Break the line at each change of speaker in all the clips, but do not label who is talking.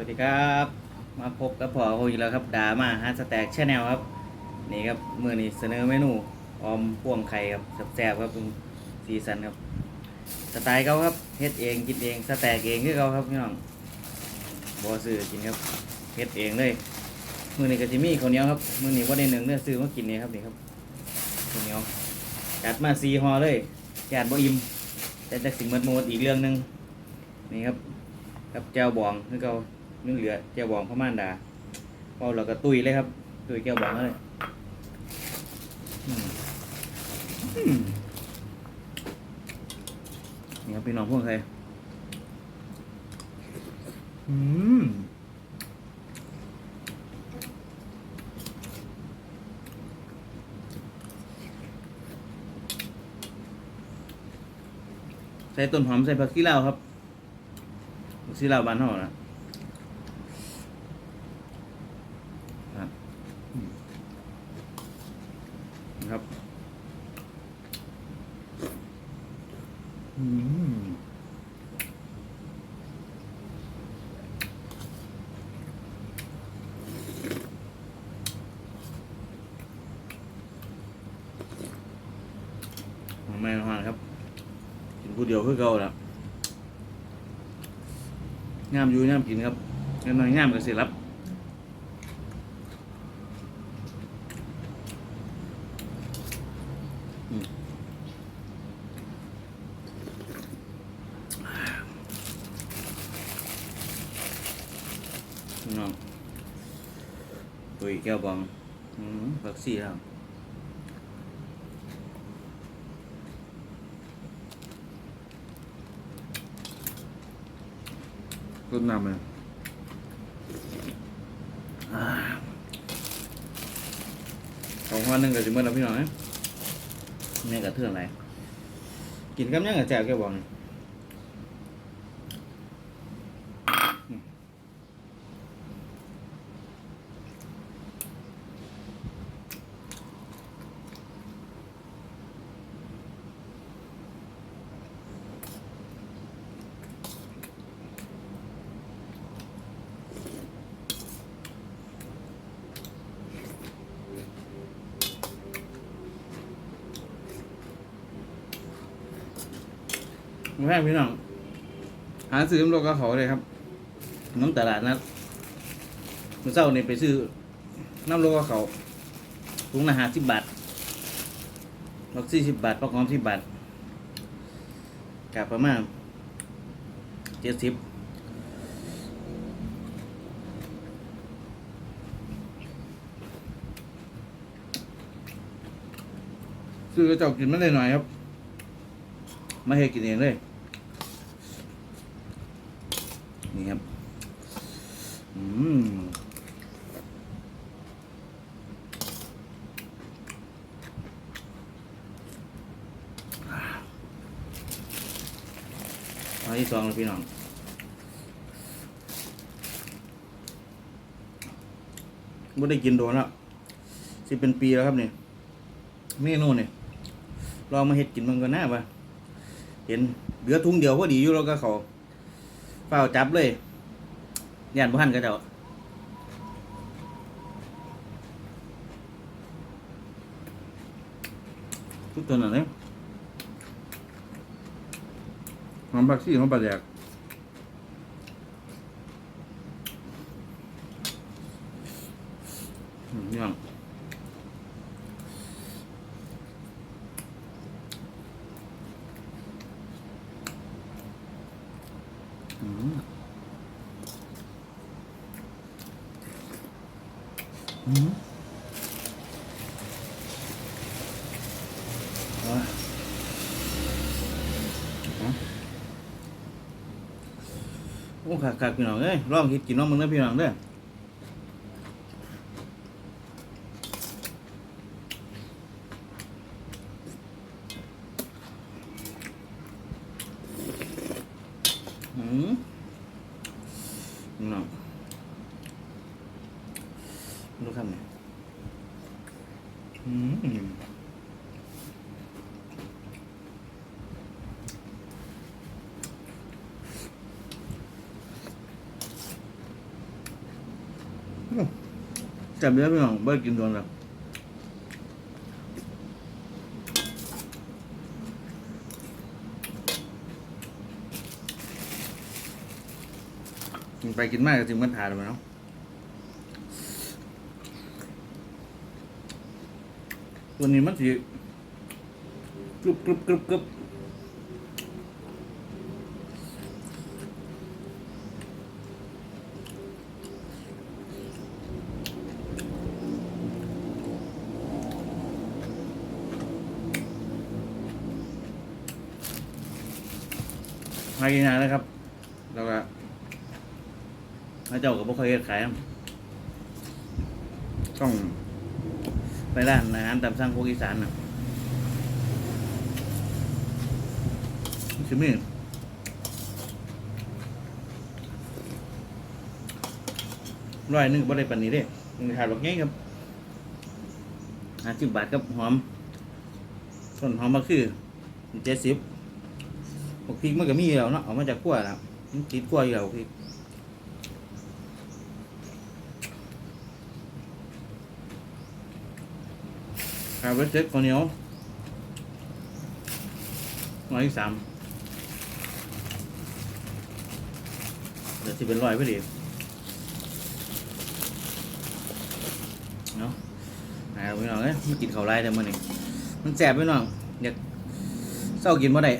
วัสดีครับ มาพบกับพ่อโฮอีกแล้วครับดามาฮาสแต็กชแนลครับ นี่ครับมือนี้เสนอเมนูออมพ่วงไข่ครับแซ่บๆครับสีสันครับ สไตล์เขาครับเฮ็ดเองกินเองสแต็กเองคือเขาครับพี่น้องบ่ซื้อกินครับเฮ็ดเองเลยมือนี้ก็จะมีข้าวเหนียวครับมือนี้ว่าได้หนึ่งเนื้อซื้อมากินนี่ครับนี่ครับข้าวเหนียวจัดมาซีห่อเลยจานบ่อิ่มแต่จากสิ่งมดมดอีกเรื่องหนึ่งนี่ครับกับแก้วบองคือเขา นึงเหลือแก้วบองพระมานดาพอเราก็ตุยเลยครับ ตุยแก้วบองเลยนี่ครับพี่น้องพวกใครอืมใส่ต้นหอมใส่ผักขี้เหล้าครับซีลาวบ้านเฮานะครับอืมนะครับอืมไม่นอนครับ กินผู้ เดียวคือเก่าแล้วงามอยู่งามกินครับงามหน่อยงามก็สิรับน้องตุยแก้วบองอืมผักซี่ครับ รดน้ำเลยอ่าของวันหนึ่งก็จะเมื่อเราพี่น้องนะนี่กระเทือนอะไรกินกับยังกับแจ่วแกบองนี่อื แม่พี่น้อง หาซื้อน้ำโลกกระเขาเลยครับ น้ำตลาดนัดเมื่อเช้านี่ไปซื้อน้ำโลกกระเขาถุงละห้าสิบบาทบักสี่สิบบาทปักหอมสิบบาทกลับประมาณเจ็ดสิบซื้อกระเจ้ากินไม่ได้หน่อยครับ ไม่ให้กินเองเลย นี่ครับ อืมอัน ที่สองแล้วพี่น้องไม่ได้กินโดนแล้วสิเป็นปีแล้วครับเนี่ยเมนูเนี่ยลองมาเห็ดกินมันก็น่าปะเห็นเหลือทุงเดียวพอดีอยู่แล้วก็เขาเฝ้าจับเลยย่านบ้านก็เจ้าทุกตัวนั่นเลย หอมบักซี่หอมปลาแดกอืมยังอืมอืมอะอะ คักๆพี่น้องเอ้ยลองคิดกินน้องมึงนะพี่น้องเด้อมพี่น้องดูคำเนี่ยอืม จับเยอะพี่น้องเบิร์กินโดนแบบกินไปกินมากก็จริงมันทานไปเนาะตัวนี้มันสีกรุบกรุบกรุบกรุบากินานแล้วครับ แล้วก็พระเจ้าก็บ่ค่อยเฮ็ดขายต้องไปร้านอาหารตามสั่งพวกอีสานนะสิมีร้อยหนึงบ่ได้ปานนี้เด้มันขาดบักใหญ่ครับ50บาทกับหอมต้นหอมมะคือ70บั กพริกมันก็มีอยู่แล้วเนาะเอามาจากขั้วแล้วมันติดขั้วอยู่แล้วบักพริกข้าวเวทเจ็ดข้าวเหนียวร้อยสามเดี๋ยวจะเป็นรอยไปดิเนาะหาไปหน่อยเอ้ยมันกินข้าวไรแต่มื่อนี้มันแสบไปหน่อยอยากเศร้ากินเมื่อใด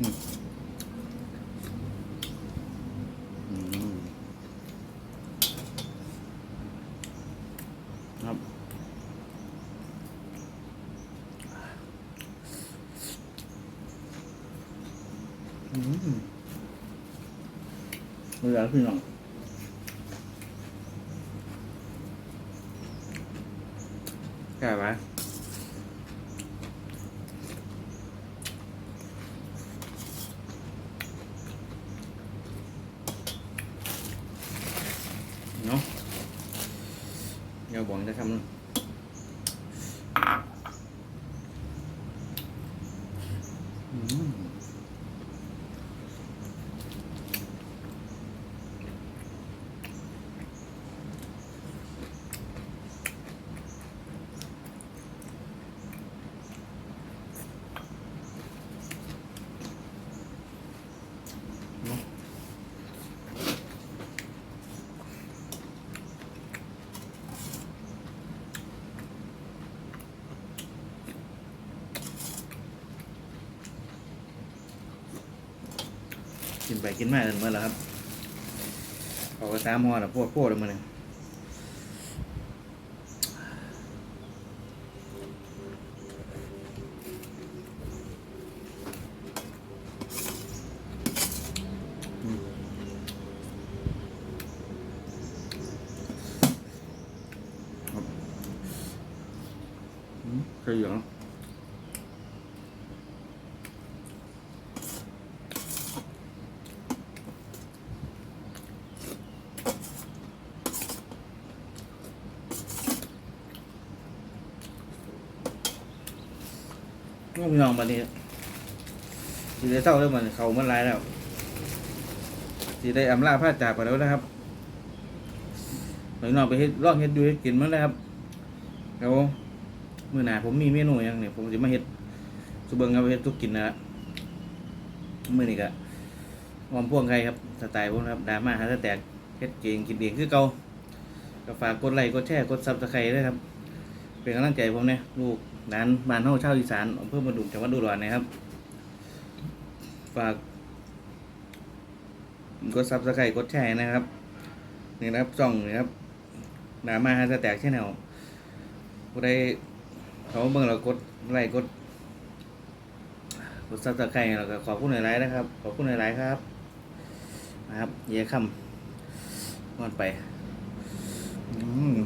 อืมอืม ครับ อืมเหลือพี่น้องกล้าปะเนาะเดี๋ยวบอกจะทำ กินไปกินมากันเมื่อแล้วครับเอากระซ้ำหอแล้วพวกพวกเลยมันเลยอืมครับอืมเคยอยู่เนาะน้องพี่น้องบันนี้สีได้เศร้าแล้วมันเขามันร้ายแล้วสีได้อำลาผ้าจากไปแล้วนะครับพี่น้องไปเฮ็ดลองเฮ็ดดูเฮ็ดกินมันเลยครับแล้วมื้อหนาผมมีเมนูหยังเนี่ยผมจะมาเฮ็ดสุเบิงครับเฮ็ดทุกกินนะฮะมื้อนี้ก็หอมพ่วงไข่ครับสไตล์ผมนะครับดราม่าหาแต่แตกเฮ็ดเองกินเองคือเก่าก็ฝากกดไลค์กดแชร์กดซับสไครต์ด้วยครับ เป็นกำลังใจผมเนี่ยลูก หลานบ้านเฮาชาอีสานอำเภอมาดุงจังหวัดอุดรนะครับ ฝากกดซับสไครต์กดแชร์นะครับนี่นะครับช่องนี่ครับหนามาฮาสแตกชแนลผู้ใดเขาเบิ่งเรากดไลค์กดกดซับสไครต์แล้วก็ขอบคุณหลายๆนะครับ ขอบคุณหลายๆครับ นะครับ เย่คำงอนไป อืม